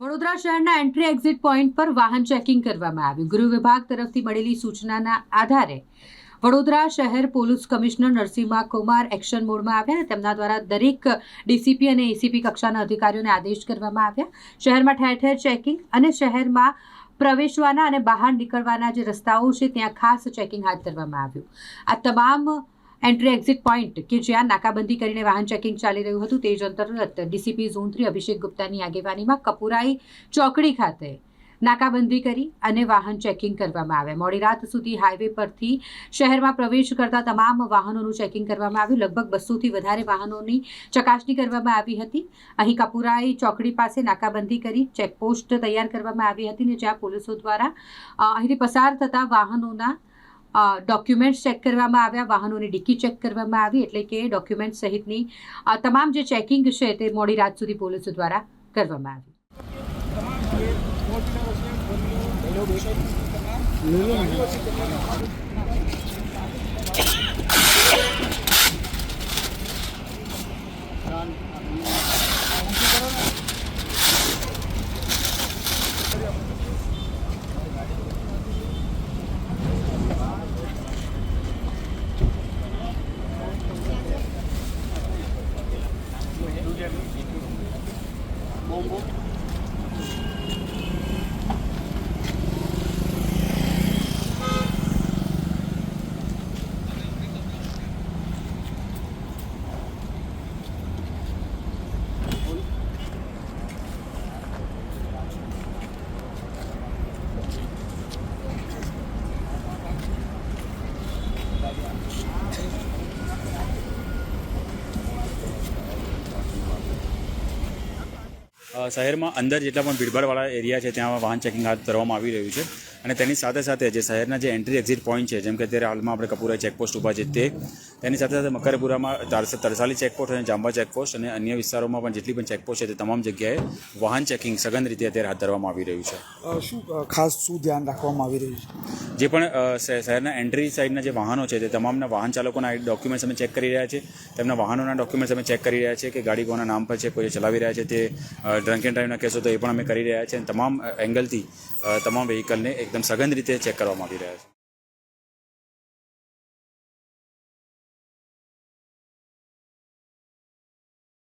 વડોદરા શહેરના entry exit point પર વાહન ચેકિંગ કરવામાં આવ્યું. ગૃહ વિભાગ તરફથી મળેલી સૂચનાના આધારે વડોદરા શહેર police commissioner Narasimha Kumar action મોડમાં આવ્યા અને તેમના દ્વારા દરેક ડીસીપી અને એસીપી કક્ષાના અધિકારીઓને આદેશ કરવામાં આવ્યા. શહેરમાં ઠેર ઠેર ચેકિંગ અને શહેરમાં પ્રવેશવાના અને બહાર નીકળવાના જે રસ્તાઓ છે, ત્યાં ખાસ ચેકિંગ હાથ ધરવામાં આવ્યું. આ તમામ એન્ટ્રી એક્ઝિટ પોઈન્ટ કે જ્યાં નાકાબંધી કરીને વાહન ચેકિંગ ચાલી રહ્યું હતું તે જ અંતર્ગત ડીસીપી ઝોન થ્રી અભિષેક ગુપ્તાની આગેવાનીમાં કપુરાઈ ચોકડી ખાતે નાકાબંધી કરી અને વાહન ચેકિંગ કરવામાં આવે મોડી રાત સુધી હાઈવે પરથી શહેરમાં પ્રવેશ કરતા તમામ વાહનોનું ચેકિંગ કરવામાં આવ્યું. લગભગ બસોથી વધારે વાહનોની ચકાસણી કરવામાં આવી હતી. અહીં કપુરાઈ ચોકડી પાસે નાકાબંધી કરી ચેકપોસ્ટ તૈયાર કરવામાં આવી હતી ને જ્યાં પોલીસો દ્વારા અહીંથી પસાર થતા વાહનોના ડોક્યુમેન્ટ્સ ચેક કરવામાં આવ્યા, વાહનોની ડિક્કી ચેક કરવામાં આવી, એટલે કે ડોક્યુમેન્ટ સહિતની તમામ જે ચેકિંગ છે તે મોડી રાત સુધી પોલીસો દ્વારા કરવામાં આવી. бомбу. શહેરમાં અંદર જેટલા પણ ભીડભાડવાળા એરિયા છે, ત્યાં વાહન ચેકિંગ હાથ ધરવામાં આવી રહ્યું છે. અને તેની સાથે સાથે જે શહેરના જે એન્ટ્રી એક્ઝિટ પોઈન્ટ છે, જેમ કે અત્યારે હાલમાં આપણે કપૂરા ચેકપોસ્ટ ઊભા છે તે, તેની સાથે સાથે મકરપુરામાં તારસ- તરસાલી ચેકપોસ્ટ અને જાંબા ચેકપોસ્ટ અને અન્ય વિસ્તારોમાં પણ જેટલી પણ ચેકપોસ્ટ છે તે તમામ જગ્યાએ વાહન ચેકિંગ સઘન રીતે અત્યારે હાથ ધરવામાં આવી રહ્યું છે. શું ખાસ શું ધ્યાન રાખવામાં આવી રહ્યું છે? જે પણ શહેરના એન્ટ્રી સાઇડના જે વાહનો છે, તે તમામના વાહન ચાલકોના ડોક્યુમેન્ટ્સ અમે ચેક કરી રહ્યા છે તેમના વાહનોના ડોક્યુમેન્ટ્સ અમે ચેક કરી રહ્યા છે કે ગાડી કોના નામ પર છે, કોઈ ચલાવી રહ્યા છે તે ડ્રંક એન્ડ ડ્રાઈવના કેસો તો એ પણ અમે કરી રહ્યા છે અને તમામ એંગલથી તમામ વ્હીકલને એકદમ સઘન રીતે ચેક કરવામાં આવી રહ્યા છે